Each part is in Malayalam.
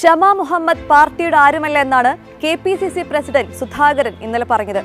ഷമ മുഹമ്മദ് പാർട്ടിയുടെ ആരുമല്ല എന്നാണ് K P C C president Sudhakaran ഇന്നലെ പറഞ്ഞത്.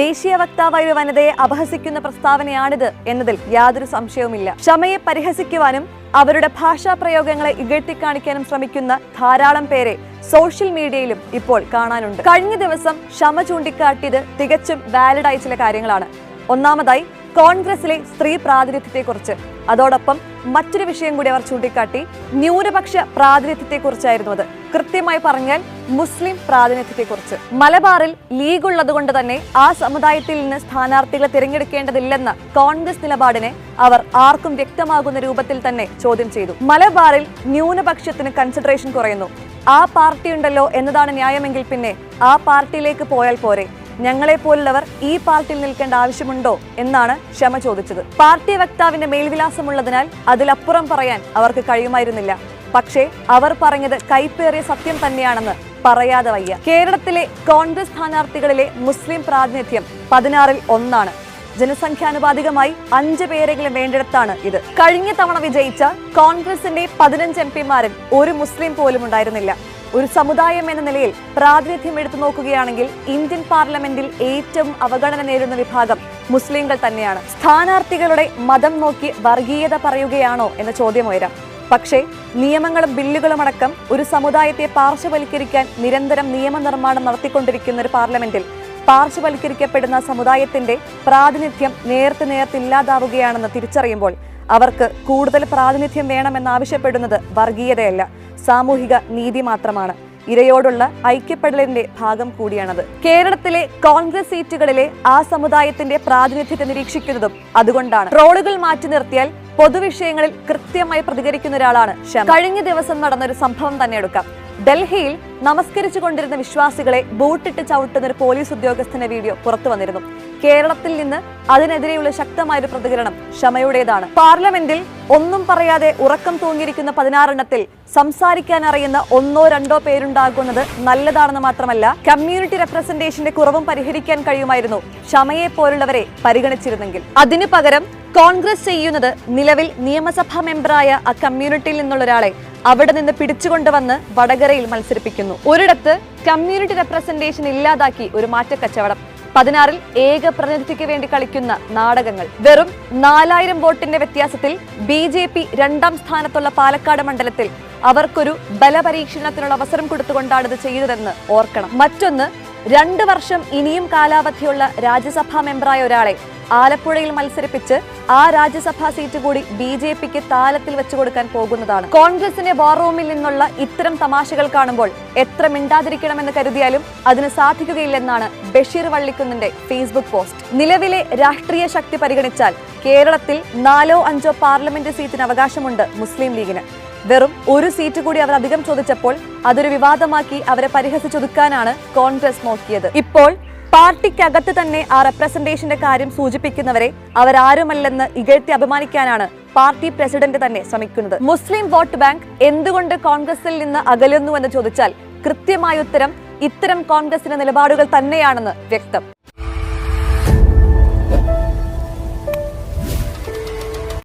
ദേശീയ വക്താവായ ഒരു വനിതയെ അപഹസിക്കുന്ന പ്രസ്താവനയാണിത് എന്നതിൽ യാതൊരു സംശയവുമില്ല. ക്ഷമയെ പരിഹസിക്കുവാനും അവരുടെ ഭാഷാ പ്രയോഗങ്ങളെ ഇകഴ്ത്തിക്കാണിക്കാനും ശ്രമിക്കുന്ന ധാരാളം പേരെ സോഷ്യൽ മീഡിയയിലും ഇപ്പോൾ കാണാനുണ്ട്. കഴിഞ്ഞ ദിവസം ക്ഷമ ചൂണ്ടിക്കാട്ടിയത് തികച്ചും വാലിഡായ ചില കാര്യങ്ങളാണ്. ഒന്നാമതായി കോൺഗ്രസിലെ സ്ത്രീ പ്രാതിനിധ്യത്തെക്കുറിച്ച്. അതോടൊപ്പം മറ്റൊരു വിഷയം കൂടി അവർ ചൂണ്ടിക്കാട്ടി ന്യൂനപക്ഷ പ്രാതിനിധ്യത്തെക്കുറിച്ചായിരുന്നു അത്. കൃത്യമായി പറഞ്ഞാൽ മുസ്ലിം പ്രാതിനിധ്യത്തെക്കുറിച്ച്. മലബാറിൽ ലീഗ് ഉള്ളതുകൊണ്ട് തന്നെ ആ സമുദായത്തിൽ നിന്ന് സ്ഥാനാർത്ഥികളെ തിരഞ്ഞെടുക്കേണ്ടതില്ലെന്ന കോൺഗ്രസ് നിലപാടിനെ അവർ ആർക്കും വ്യക്തമാകുന്ന രൂപത്തിൽ തന്നെ ചോദ്യം ചെയ്തു. മലബാറിൽ ന്യൂനപക്ഷത്തിന് കൺസിഡറേഷൻ കുറയുന്നു. ആ പാർട്ടി ഉണ്ടല്ലോ എന്നതാണ് ന്യായമെങ്കിൽ പിന്നെ ആ പാർട്ടിയിലേക്ക് പോയാൽ പോരെ. ഞങ്ങളെ പോലുള്ളവർ ഈ പാർട്ടിയിൽ നിൽക്കേണ്ട ആവശ്യമുണ്ടോ എന്നാണ് ക്ഷമ ചോദിച്ചത്. പാർട്ടി വക്താവിന്റെ മേൽവിലാസമുള്ളതിനാൽ അതിലപ്പുറം പറയാൻ അവർക്ക് കഴിയുമായിരുന്നില്ല. പക്ഷേ അവർ പറഞ്ഞത് കൈപ്പേറിയ സത്യം തന്നെയാണെന്ന് പറയാതെ വയ്യ. കേരളത്തിലെ കോൺഗ്രസ് സ്ഥാനാർത്ഥികളിലെ മുസ്ലിം പ്രാതിനിധ്യം പതിനാറിൽ ഒന്നാണ്. ജനസംഖ്യാനുപാതികമായി അഞ്ച് പേരെങ്കിലും വേണ്ടിടത്താണ് ഇത്. കഴിഞ്ഞ തവണ വിജയിച്ച കോൺഗ്രസിന്റെ പതിനഞ്ച് എം പിമാരിൽ ഒരു മുസ്ലിം പോലും ഉണ്ടായിരുന്നില്ല. ഒരു സമുദായം എന്ന നിലയിൽ പ്രാതിനിധ്യം എടുത്തു നോക്കുകയാണെങ്കിൽ ഇന്ത്യൻ പാർലമെന്റിൽ ഏറ്റവും അവഗണന നേരിടുന്ന വിഭാഗം മുസ്ലിങ്ങൾ തന്നെയാണ്. സ്ഥാനാർത്ഥികളുടെ മതം നോക്കി വർഗീയത പറയുകയാണോ എന്ന ചോദ്യം ഉയരാം. പക്ഷേ നിയമങ്ങളും ബില്ലുകളും അടക്കം ഒരു സമുദായത്തെ പാർശ്വവൽക്കരിക്കാൻ നിരന്തരം നിയമനിർമ്മാണം നടത്തിക്കൊണ്ടിരിക്കുന്ന ഒരു പാർലമെന്റിൽ പാർശ്വവൽക്കരിക്കപ്പെടുന്ന സമുദായത്തിന്റെ പ്രാതിനിധ്യം നേർത്ത് നേർത്തില്ലാതാവുകയാണെന്ന് തിരിച്ചറിയുമ്പോൾ അവർക്ക് കൂടുതൽ പ്രാതിനിധ്യം വേണമെന്നാവശ്യപ്പെടുന്നത് വർഗീയതയല്ല. സാമൂഹിക നീതി മാത്രമാണ്. ഇരയോടുള്ള ഐക്യപ്പെടലിന്റെ ഭാഗം കൂടിയാണത്. കേരളത്തിലെ കോൺഗ്രസ് സീറ്റുകളിലെ ആ സമുദായത്തിന്റെ പ്രാതിനിധ്യത്തെ നിരീക്ഷിക്കുന്നതും അതുകൊണ്ടാണ്. ട്രോളുകൾ മാറ്റി നിർത്തിയാൽ പൊതുവിഷയങ്ങളിൽ കൃത്യമായി പ്രതികരിക്കുന്ന ഒരാളാണ് കഴിഞ്ഞ ദിവസം നടന്ന ഒരു സംഭവം തന്നെ എടുക്കാം. ഡൽഹിയിൽ നമസ്കരിച്ചു കൊണ്ടിരുന്ന വിശ്വാസികളെ ബൂട്ടിട്ട് ചവിട്ടുന്ന ഒരു പോലീസ് ഉദ്യോഗസ്ഥന്റെ വീഡിയോ പുറത്തു വന്നിരുന്നു. കേരളത്തിൽ നിന്ന് അതിനെതിരെയുള്ള ശക്തമായ ഒരു പ്രതികരണം ക്ഷമയുടേതാണ്. പാർലമെന്റിൽ ഒന്നും പറയാതെ ഉറക്കം തൂങ്ങിയിരിക്കുന്ന പതിനാറെണ്ണത്തിൽ സംസാരിക്കാൻ അറിയുന്ന ഒന്നോ രണ്ടോ പേരുണ്ടാകുന്നത് നല്ലതാണെന്ന് മാത്രമല്ല കമ്മ്യൂണിറ്റി റെപ്രസെന്റേഷന്റെ കുറവും പരിഹരിക്കാൻ കഴിയുമായിരുന്നു ക്ഷമയെ പോലുള്ളവരെ പരിഗണിച്ചിരുന്നെങ്കിൽ. അതിനു പകരം കോൺഗ്രസ് ചെയ്യുന്നത് നിലവിൽ നിയമസഭാ മെമ്പറായ ആ കമ്മ്യൂണിറ്റിയിൽ നിന്നുള്ള ഒരാളെ അവിടെ നിന്ന് പിടിച്ചുകൊണ്ടുവന്ന് വടകരയിൽ മത്സരിപ്പിക്കുന്നു. ഒരിടത്ത് കമ്മ്യൂണിറ്റി റെപ്രസെന്റേഷൻ ഇല്ലാതാക്കി ഒരു മാറ്റക്കച്ചവടം. പതിനാറിൽ ഏക പ്രതിനിധിക്ക് വേണ്ടി കളിക്കുന്ന നാടകങ്ങൾ. വെറും നാലായിരം വോട്ടിന്റെ വ്യത്യാസത്തിൽ ബി ജെ പി രണ്ടാം സ്ഥാനത്തുള്ള പാലക്കാട് മണ്ഡലത്തിൽ അവർക്കൊരു ബലപരീക്ഷണത്തിനുള്ള അവസരം കൊടുത്തുകൊണ്ടാണ് ഇത് ചെയ്തതെന്ന് ഓർക്കണം. മറ്റൊന്ന് രണ്ട് വർഷം ഇനിയും കാലാവധിയുള്ള രാജ്യസഭാ മെമ്പറായ ഒരാളെ ആലപ്പുഴയിൽ മത്സരിപ്പിച്ച് ആ രാജ്യസഭാ സീറ്റ് കൂടി ബി ജെ പിക്ക് താലത്തിൽ വെച്ചു കൊടുക്കാൻ പോകുന്നതാണ്. കോൺഗ്രസിന്റെ വാർ റൂമിൽ നിന്നുള്ള ഇത്തരം തമാശകൾ കാണുമ്പോൾ എത്ര മിണ്ടാതിരിക്കണമെന്ന് കരുതിയാലും അതിന് സാധിക്കുകയില്ലെന്നാണ് ബഷീർ വള്ളിക്കുന്നിന്റെ ഫേസ്ബുക്ക് പോസ്റ്റ്. നിലവിലെ രാഷ്ട്രീയ ശക്തി പരിഗണിച്ചാൽ കേരളത്തിൽ നാലോ അഞ്ചോ പാർലമെന്റ് സീറ്റിന് അവകാശമുണ്ട് മുസ്ലിം ലീഗിന്. വെറും ഒരു സീറ്റ് കൂടി അവർ അധികം ചോദിച്ചപ്പോൾ അതൊരു വിവാദമാക്കി അവരെ പരിഹസിച്ചൊതുക്കാനാണ് കോൺഗ്രസ് നോക്കിയത്. ഇപ്പോൾ പാർട്ടിക്കകത്ത് തന്നെ ആ റെപ്രസെന്റേഷന്റെ കാര്യം സൂചിപ്പിക്കുന്നവരെ അവരാരുമല്ലെന്ന് ഇകഴ്ത്തി അപമാനിക്കാനാണ് പാർട്ടി പ്രസിഡന്റ് തന്നെ ശ്രമിക്കുന്നത്. മുസ്ലിം വോട്ട് ബാങ്ക് എന്തുകൊണ്ട് കോൺഗ്രസിൽ നിന്ന് അകലുന്നു എന്ന് ചോദിച്ചാൽ കൃത്യമായ ഉത്തരം ഇത്തരം കോൺഗ്രസിന്റെ നിലപാടുകൾ തന്നെയാണെന്ന് വ്യക്തം.